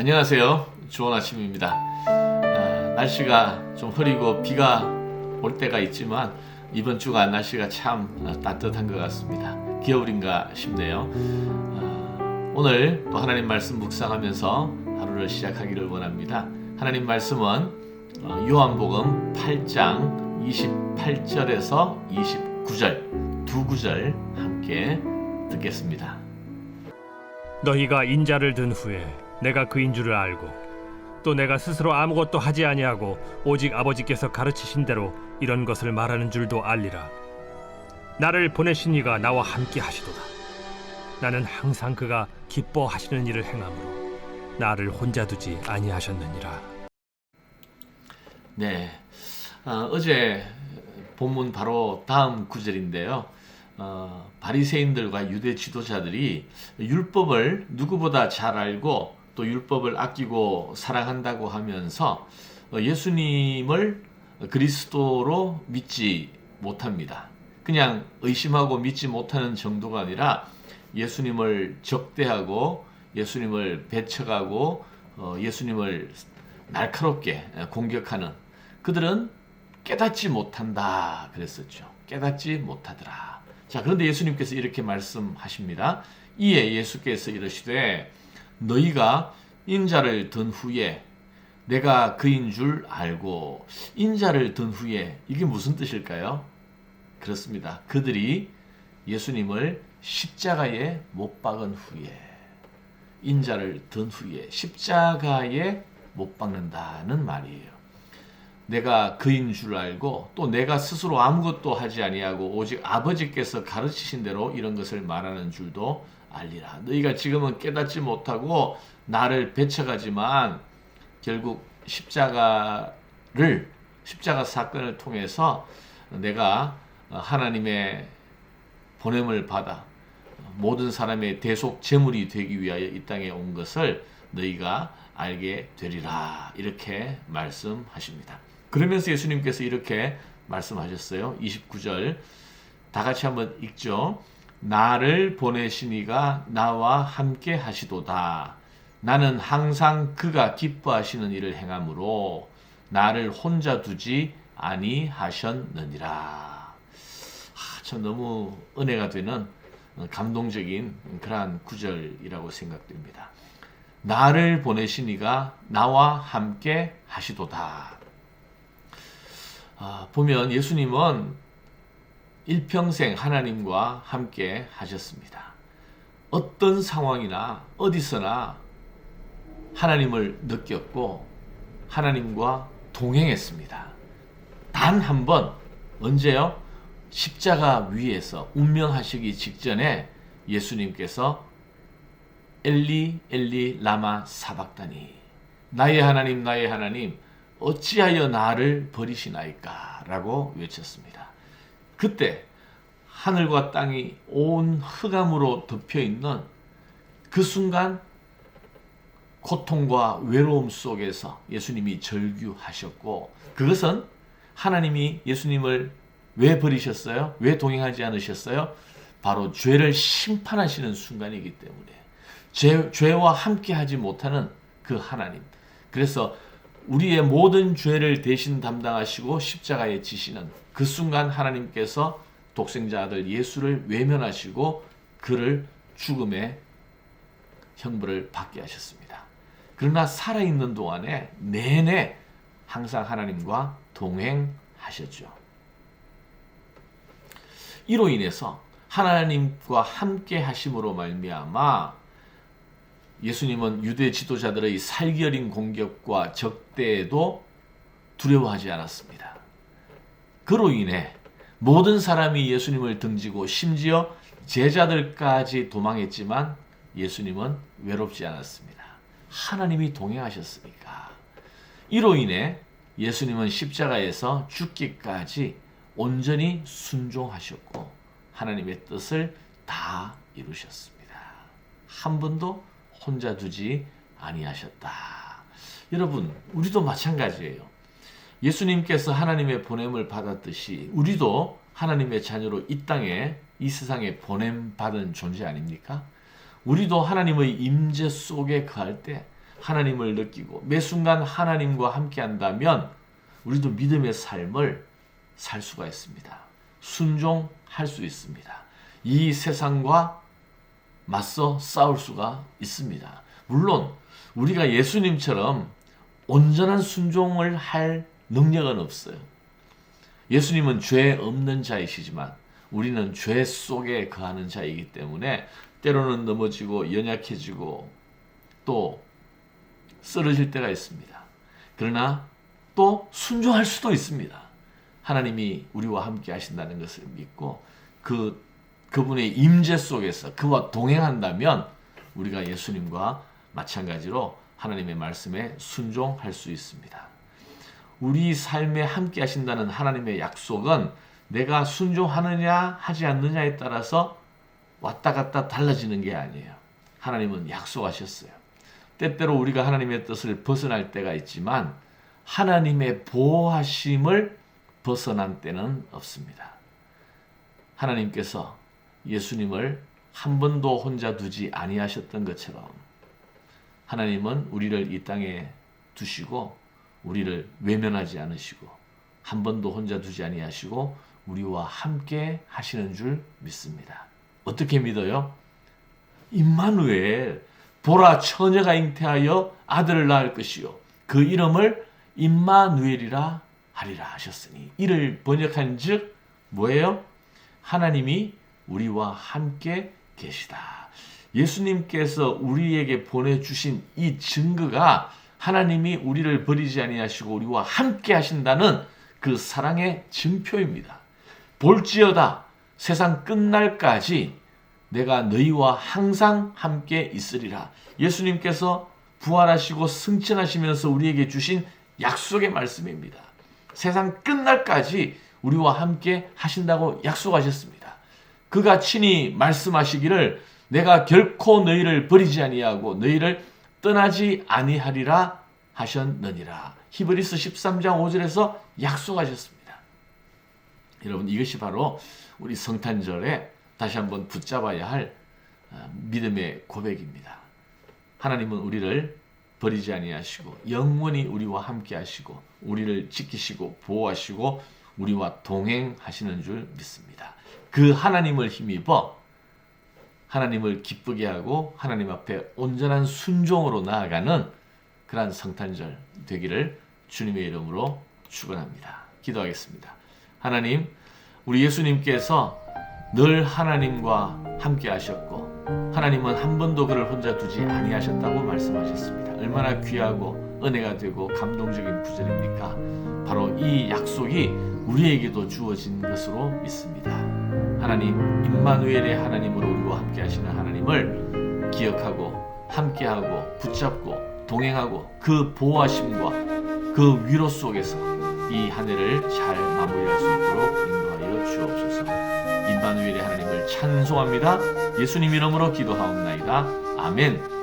안녕하세요. 좋은 아침입니다. 아, 날씨가 좀 흐리고 비가 올 때가 있지만 이번 주가 날씨가 참 어, 따뜻한 것 같습니다. 겨울인가 싶네요. 아, 오늘 또 하나님 말씀 묵상하면서 하루를 시작하기를 원합니다. 하나님 말씀은 어, 요한복음 8장 28절에서 29절 두 구절 함께 듣겠습니다. 너희가 인자를 든 후에 내가 그인 줄을 알고 또 내가 스스로 아무것도 하지 아니하고 오직 아버지께서 가르치신 대로 이런 것을 말하는 줄도 알리라. 나를 보내신 이가 나와 함께 하시도다. 나는 항상 그가 기뻐하시는 일을 행함으로 나를 혼자 두지 아니하셨느니라. 네, 어, 어제 본문 바로 다음 구절인데요. 어, 바리새인들과 유대 지도자들이 율법을 누구보다 잘 알고 또 율법을 아끼고 사랑한다고 하면서 어, 예수님을 그리스도로 믿지 못합니다. 그냥 의심하고 믿지 못하는 정도가 아니라 예수님을 적대하고 예수님을 배척하고 어, 예수님을 날카롭게 공격하는 그들은 깨닫지 못한다 그랬었죠. 깨닫지 못하더라. 자, 그런데 예수님께서 이렇게 말씀하십니다. 이에 예수께서 이르시되 너희가 인자를 든 후에 내가 그인 줄 알고 인자를 든 후에 이게 무슨 뜻일까요? 그렇습니다. 그들이 예수님을 십자가에 못 박은 후에 인자를 든 후에 십자가에 못 박는다는 말이에요. 내가 그인 줄 알고 또 내가 스스로 아무것도 하지 아니하고 오직 아버지께서 가르치신 대로 이런 것을 말하는 줄도 알리라. 너희가 지금은 깨닫지 못하고 나를 배척하지만 결국 십자가를 십자가 사건을 통해서 내가 하나님의 보냄을 받아 모든 사람의 대속 제물이 되기 위하여 이 땅에 온 것을 너희가 알게 되리라 이렇게 말씀하십니다. 그러면서 예수님께서 이렇게 말씀하셨어요. 29절 다 같이 한번 읽죠. 나를 보내시니가 나와 함께 하시도다. 나는 항상 그가 기뻐하시는 일을 행함으로 나를 혼자 두지 아니하셨느니라. 아, 참 너무 은혜가 되는 감동적인 그러한 구절이라고 생각됩니다. 나를 보내시니가 나와 함께 하시도다. 아, 보면 예수님은 일평생 하나님과 함께 하셨습니다. 어떤 상황이나 어디서나 하나님을 느꼈고 하나님과 동행했습니다. 단 한 번 언제요? 십자가 위에서 운명하시기 직전에 예수님께서 엘리 엘리 라마 사박다니 나의 하나님 나의 하나님 어찌하여 나를 버리시나이까 라고 외쳤습니다. 그때 하늘과 땅이 온 흑암으로 덮여 있는 그 순간 고통과 외로움 속에서 예수님이 절규하셨고 그것은 하나님이 예수님을 왜 버리셨어요? 왜 동행하지 않으셨어요? 바로 죄를 심판하시는 순간이기 때문에 죄, 죄와 함께 하지 못하는 그 하나님. 그래서 우리의 모든 죄를 대신 담당하시고 십자가에 지시는 그 순간 하나님께서 독생자 아들 예수를 외면하시고 그를 죽음의 형벌을 받게 하셨습니다. 그러나 살아있는 동안에 내내 항상 하나님과 동행하셨죠. 이로 인해서 하나님과 함께 하심으로 말미암아 예수님은 유대 지도자들의 살기어린 공격과 적대에도 두려워하지 않았습니다. 그로 인해 모든 사람이 예수님을 등지고 심지어 제자들까지 도망했지만 예수님은 외롭지 않았습니다. 하나님이 동행하셨으니까. 이로 인해 예수님은 십자가에서 죽기까지 온전히 순종하셨고 하나님의 뜻을 다 이루셨습니다. 한 번도 혼자 두지 아니하셨다. 여러분, 우리도 마찬가지예요. 예수님께서 하나님의 보냄을 받았듯이 우리도 하나님의 자녀로 이 땅에 이 세상에 보냄 받은 존재 아닙니까? 우리도 하나님의 임재 속에 거할 때 하나님을 느끼고 매 순간 하나님과 함께 한다면 우리도 믿음의 삶을 살 수가 있습니다. 순종할 수 있습니다. 이 세상과 맞서 싸울 수가 있습니다. 물론 우리가 예수님처럼 온전한 순종을 할 능력은 없어요. 예수님은 죄 없는 자이시지만 우리는 죄 속에 거하는 자이기 때문에 때로는 넘어지고 연약해지고 또 쓰러질 때가 있습니다. 그러나 또 순종할 수도 있습니다. 하나님이 우리와 함께 하신다는 것을 믿고 그 그분의 임재 속에서 그와 동행한다면 우리가 예수님과 마찬가지로 하나님의 말씀에 순종할 수 있습니다. 우리 삶에 함께 하신다는 하나님의 약속은 내가 순종하느냐 하지 않느냐에 따라서 왔다 갔다 달라지는 게 아니에요. 하나님은 약속하셨어요. 때때로 우리가 하나님의 뜻을 벗어날 때가 있지만 하나님의 보호하심을 벗어난 때는 없습니다. 하나님께서 예수님을 한 번도 혼자 두지 아니하셨던 것처럼 하나님은 우리를 이 땅에 두시고 우리를 외면하지 않으시고 한 번도 혼자 두지 아니하시고 우리와 함께 하시는 줄 믿습니다. 어떻게 믿어요? 임마누엘 보라 처녀가 잉태하여 아들을 낳을 것이요 그 이름을 임마누엘이라 하리라 하셨으니 이를 번역한즉 뭐예요? 하나님이 우리와 함께 계시다. 예수님께서 우리에게 보내주신 이 증거가 하나님이 우리를 버리지 아니하시고 우리와 함께 하신다는 그 사랑의 증표입니다. 볼지어다 세상 끝날까지 내가 너희와 항상 함께 있으리라. 예수님께서 부활하시고 승천하시면서 우리에게 주신 약속의 말씀입니다. 세상 끝날까지 우리와 함께 하신다고 약속하셨습니다. 그가 친히 말씀하시기를 내가 결코 너희를 버리지 아니하고 너희를 떠나지 아니하리라 하셨느니라. 히브리스 13장 5절에서 약속하셨습니다. 여러분 이것이 바로 우리 성탄절에 다시 한번 붙잡아야 할 어, 믿음의 고백입니다. 하나님은 우리를 버리지 아니하시고 영원히 우리와 함께 하시고 우리를 지키시고 보호하시고 우리와 동행하시는 줄 믿습니다. 그 하나님을 힘입어 하나님을 기쁘게 하고 하나님 앞에 온전한 순종으로 나아가는 그러한 성탄절 되기를 주님의 이름으로 축원합니다. 기도하겠습니다. 하나님, 우리 예수님께서 늘 하나님과 함께 하셨고 하나님은 한 번도 그를 혼자 두지 아니하셨다고 말씀하셨습니다. 얼마나 귀하고 은혜가 되고 감동적인 구절입니까? 바로 이 약속이 우리에게도 주어진 것으로 믿습니다. 하나님 임마누엘의 하나님으로 우리와 함께 하시는 하나님을 기억하고 함께하고 붙잡고 동행하고 그 보호하심과 그 위로 속에서 이 한 해를 잘 마무리할 수 있도록 인도하여 주옵소서. 임마누엘의 하나님을 찬송합니다. 예수님 이름으로 기도하옵나이다. 아멘.